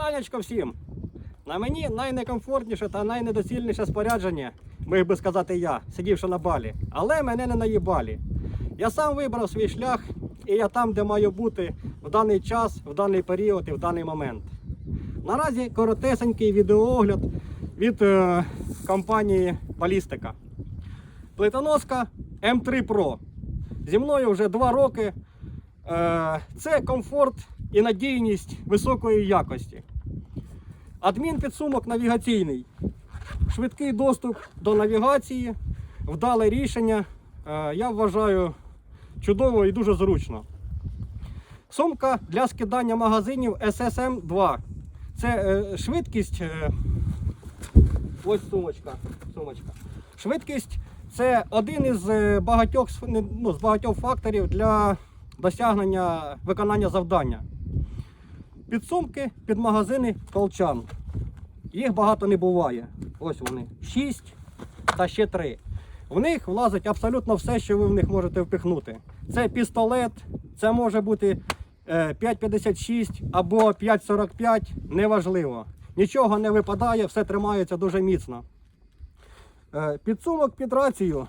Вітанечко всім! На мені найнекомфортніше та найнедоцільніше спорядження, міг би сказати я, сидівши на балі. Але мене не наїбалі. Я сам вибрав свій шлях, і я там, де маю бути в даний час, в даний період і в даний момент. Наразі коротесенький відеоогляд від е, компанії Балістика. Плитоноска М3 Pro. Зі мною вже два роки. Е, Це комфорт і надійність високої якості. Адмінпідсумок навігаційний. Швидкий доступ до навігації, вдале рішення. Е, Я вважаю чудово і дуже зручно. Сумка для скидання магазинів SSM 2. Це е, швидкість. е, Ось сумочка. сумочка. Швидкість це один із багатьох, ну, з багатьох факторів для досягнення виконання завдання. Підсумки під магазини колчан. Їх багато не буває. Ось вони. 6 та ще 3. В них влазить абсолютно все, що ви в них можете впихнути. Це пістолет, це може бути е, 5,56 або 5,45, неважливо. Нічого не випадає, все тримається дуже міцно. Е, Підсумок під рацію.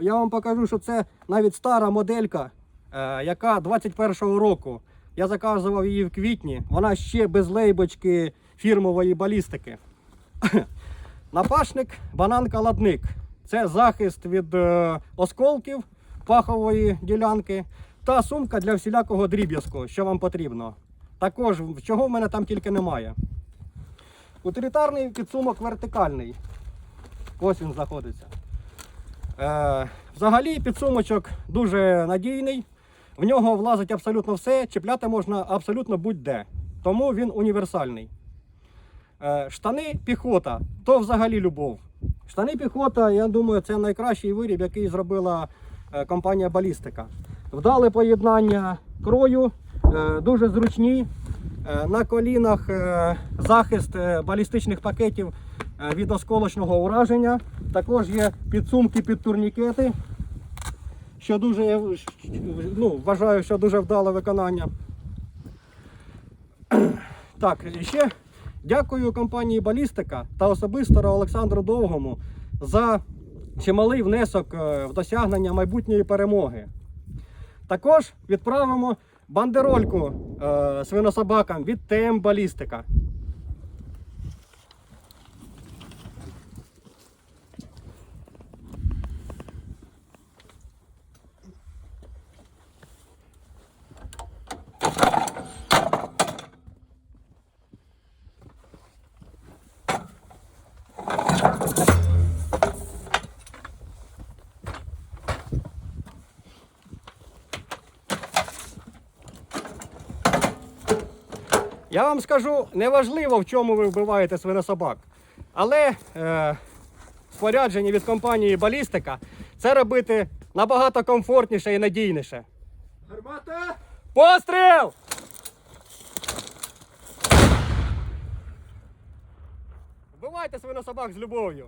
Я вам покажу, що це навіть стара моделька, е, яка 21-го року. Я заказував її в квітні. Вона ще без лейбочки фірмової балістики. Напашник банан-каладник. Це захист від е, осколків пахової ділянки та сумка для всілякого дріб'язку, що вам потрібно. Також, чого в мене там тільки немає. Утилітарний підсумок вертикальний. Ось він знаходиться. Е, взагалі підсумочок дуже надійний. В нього влазить абсолютно все, чіпляти можна абсолютно будь-де. Тому він універсальний. Е, штани піхота то взагалі любов. Штани піхота, я думаю, це найкращий виріб, який зробила е, компанія Балістика. Вдале поєднання крою, е, дуже зручні. На колінах захист балістичних пакетів від осколочного ураження. Також є підсумки під турнікети, що дуже ну, вважаю, що дуже вдале виконання. Так, і ще дякую компанії Балістика та особисто Олександру Довгому за чималий внесок е, в досягнення майбутньої перемоги. Також відправимо бандерольку е, свинособакам від ТМ Балістика. Я вам скажу, неважливо, в чому ви вбиваєте свинособак. Але е, спорядження від компанії Балістика це робити набагато комфортніше і надійніше. Гармата! Постріл! Вбивайте свинособак з любов'ю.